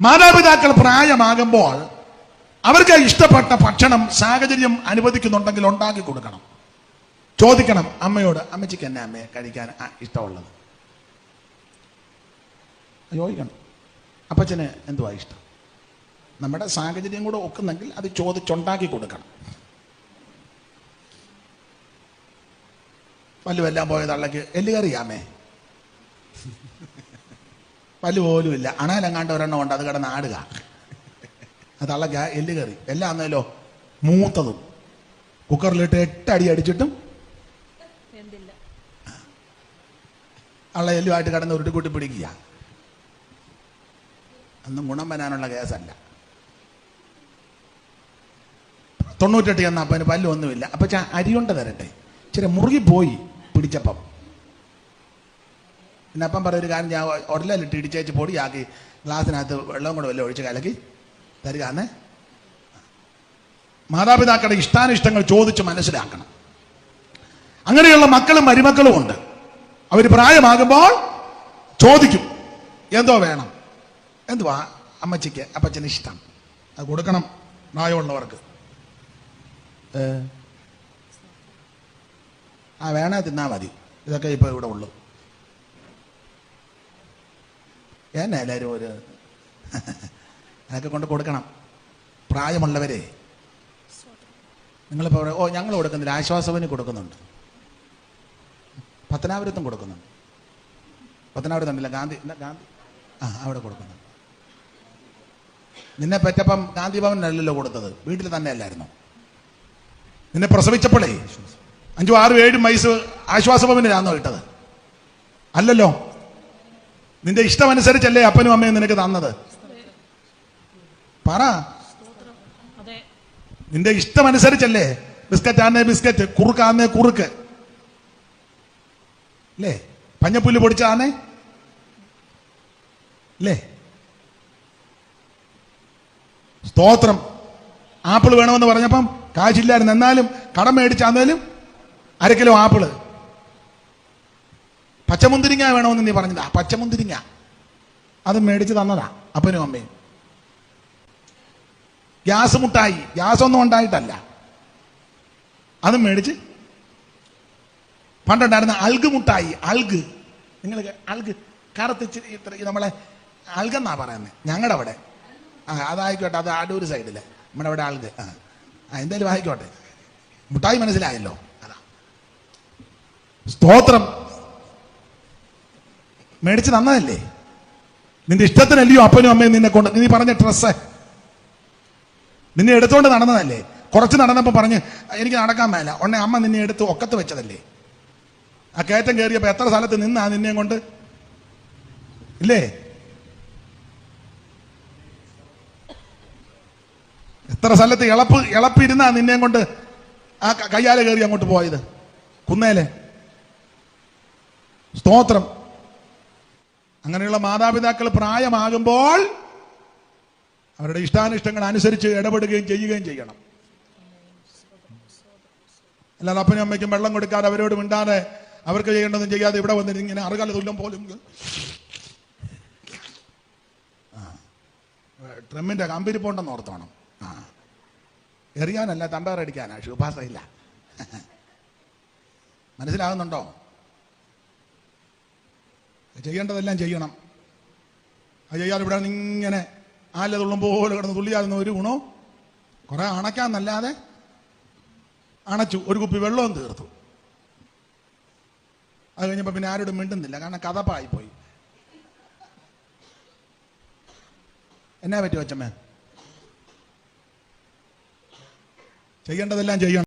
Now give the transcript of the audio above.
മാതാപിതാക്കൾ പ്രായമാകുമ്പോൾ അവർക്ക് ഇഷ്ടപ്പെട്ട ഭക്ഷണം സാഹചര്യം അനുവദിക്കുന്നുണ്ടെങ്കിൽ ഉണ്ടാക്കി കൊടുക്കണം. ചോദിക്കണം അമ്മയോട് അമ്മച്ചിക്ക് എന്നെ അമ്മയെ കഴിക്കാൻ ഇഷ്ടമുള്ളത്? ചോദിക്കണം. അപ്പച്ചന് എന്തുവാ ഇഷ്ടം? നമ്മുടെ സാഹചര്യം കൂടെ ഒക്കുന്നെങ്കിൽ അത് ചോദിച്ചുണ്ടാക്കി കൊടുക്കണം. പല്ലുമെല്ലാം പോയ തള്ളക്ക് എല്ലുകറിയാമേ പല്ല് പോലും ഇല്ല അണയിലെങ്ങാണ്ട് ഒരെണ്ണം ഉണ്ട് അത് കിടന്ന് ആടുക. അതള്ള എല്ല് കറി എല്ലാം അന്നല്ലോ മൂത്തതും. കുക്കറിലിട്ട് എട്ടടി അടിച്ചിട്ടും അള്ള എല്ലുമായിട്ട് കിടന്ന് ഉരുട്ടിക്കൂട്ടി പിടിക്കുക. അന്ന് ഗുണം വരാനുള്ള കേസല്ല. തൊണ്ണൂറ്റെട്ട് എന്ന അപ്പന് പല്ലൊന്നുമില്ല അപ്പൊ ചാ അരിയുണ്ട തരട്ടെ. ഇച്ചിരി മുറുകി പോയി പിടിച്ചപ്പം. പിന്നെ അപ്പം പറയും ഒരു കാര്യം ഞാൻ ഉടലിട്ട് ഇടിച്ചേച്ച് പൊടിയാക്കി ഗ്ലാസ്സിനകത്ത് വെള്ളം കൂടെ വല്ല ഒഴിച്ച് കലക്കി തരികയെന്ന് മാതാപിതാക്കളുടെ ഇഷ്ടാനിഷ്ടങ്ങൾ ചോദിച്ച് മനസ്സിലാക്കണം. അങ്ങനെയുള്ള മക്കളും മരുമക്കളും ഉണ്ട്. അവർ പ്രായമാകുമ്പോൾ ചോദിക്കും എന്തോ വേണം? എന്തുവാ? അമ്മച്ചിക്ക് അപ്പച്ചന് ഇഷ്ടം. അത് കൊടുക്കണം പ്രായമുള്ളവർക്ക്. ആ വേണേ തിന്നാ മതി. ഇതൊക്കെ ഇപ്പൊ ഇവിടെ ഉള്ളു. എന്നെ എല്ലാവരും ഒരു അതൊക്കെ കൊണ്ട് കൊടുക്കണം. പ്രായമുള്ളവരെ. നിങ്ങളിപ്പോൾ ഓ ഞങ്ങൾ കൊടുക്കുന്നില്ല. ആശ്വാസവന് കൊടുക്കുന്നുണ്ട്. പത്തനാപുരത്തും കൊടുക്കുന്നുണ്ട്. പത്തനാപുരത്ത് ഉണ്ടല്ലോ. ഗാന്ധി ഗാന്ധി ആ അവിടെ കൊടുക്കുന്നുണ്ട്. നിന്നെ പറ്റപ്പം ഗാന്ധി ഭവനിലല്ലല്ലോ കൊടുത്തത്. വീട്ടിൽ തന്നെ അല്ലായിരുന്നു? നിന്നെ പ്രസവിച്ചപ്പോഴേ അഞ്ചും ആറും ഏഴും വയസ്സ് ആശ്വാസ ഭവനിലാണോ ഇട്ടത്? അല്ലല്ലോ? നിന്റെ ഇഷ്ടം അനുസരിച്ചല്ലേ അപ്പനും അമ്മയും നിനക്ക് തന്നത്? പറ. നിന്റെ ഇഷ്ടം അനുസരിച്ചല്ലേ? ബിസ്ക്കറ്റ് ആന്നേ ബിസ്ക്കറ്റ് കുറുക്കാന്നേ കുറുക്ക്. അല്ലേ പഞ്ഞപ്പുല്ല് പൊടിച്ചാന്നേ? അല്ലേ സ്തോത്രം. ആപ്പിൾ വേണമെന്ന് പറഞ്ഞപ്പം കാശില്ലായിരുന്നു. എന്നാലും കടം മേടിച്ചാന്നേലും അര കിലോ ആപ്പിൾ. പച്ചമുന്തിരിങ്ങ വേണമെന്ന് നീ പറഞ്ഞതാ. പച്ചമുന്തിരിങ്ങ. അത് മേടിച്ച് തന്നതാ അപ്പനും അമ്മയും. ഗ്യാസ് മുട്ടായി. ഗ്യാസ് ഒന്നും ഉണ്ടായിട്ടല്ല. അത് മേടിച്ച്. പണ്ടുണ്ടായിരുന്ന അൽഗ് മുട്ടായി. അൽഗ്. നിങ്ങൾ അൽഗ്. കറുത്തിച്ച് ഇത്ര നമ്മളെ അൽഗെന്നാ പറയുന്നത് ഞങ്ങളുടെ അവിടെ. ആ അതായിക്കോട്ടെ. അത് അടൂർ സൈഡിൽ. നമ്മുടെ അവിടെ അൽഗ്. ആ എന്തായാലും ആയിക്കോട്ടെ. മുട്ടായി മനസ്സിലായല്ലോ. അതാ. സ്തോത്രം. മേടിച്ച് തന്നതല്ലേ? നിന്റെ ഇഷ്ടത്തിനല്ലയോ അപ്പനും അമ്മയും നിന്നെ കൊണ്ട് നീ പറഞ്ഞ ഡ്രസ്സ്. നിന്നെ എടുത്തുകൊണ്ട് നടന്നതല്ലേ? കുറച്ച് നടന്നപ്പോൾ പറഞ്ഞ് എനിക്ക് നടക്കാൻ മേല. ഉടനെ അമ്മ നിന്നെ എടുത്ത് ഒക്കത്ത് വെച്ചതല്ലേ? ആ കയറ്റം കയറിയപ്പോൾ എത്ര സ്ഥലത്ത് നിന്നാ നിന്നെ കൊണ്ട്? ഇല്ലേ? എത്ര സ്ഥലത്ത് ഇളപ്പ് ഇളപ്പിരുന്നാ നിന്നെയും കൊണ്ട് ആ കയ്യാലെ കയറി അങ്ങോട്ട് പോയത്? കുന്നേലെ? സ്തോത്രം. അങ്ങനെയുള്ള മാതാപിതാക്കൾ പ്രായമാകുമ്പോൾ അവരുടെ ഇഷ്ടാനിഷ്ടങ്ങൾ അനുസരിച്ച് ഇടപെടുകയും ചെയ്യുകയും ചെയ്യണം. അല്ലാതെ അപ്പനും അമ്മയ്ക്കും വെള്ളം കൊടുക്കാതെ അവരോട് മിണ്ടാതെ അവർക്ക് ചെയ്യേണ്ടതും ചെയ്യാതെ ഇവിടെ വന്നിട്ട് ഇങ്ങനെ അറുകാല തുല്യം പോലും. ട്രമ്മിന്റെ കമ്പിരിപ്പുണ്ടെന്ന് ഓർത്തോണം. ആ. എറിയാനല്ല തണ്ടാറടിക്കാനാ ശുഭാസയില്ല. മനസ്സിലാകുന്നുണ്ടോ? ചെയ്യേണ്ടതെല്ലാം ചെയ്യണം. അത് ചെയ്യാതെ ഇവിടെ ഇങ്ങനെ ആല തുള്ളും പോലെ കിടന്ന് തുള്ളിയാകുന്ന ഒരു ഗുണവും കുറെ അണയ്ക്കാന്നല്ലാതെ അണച്ചു. ഒരു കുപ്പി വെള്ളവും തീർത്തു. അത് കഴിഞ്ഞപ്പോൾ പിന്നെ ആരോടും മിണ്ടുന്നില്ല. കാരണം കഥപ്പായി പോയി എന്നാ പറ്റി വച്ചമ്മേ ചെയ്യേണ്ടതെല്ലാം ചെയ്യണം.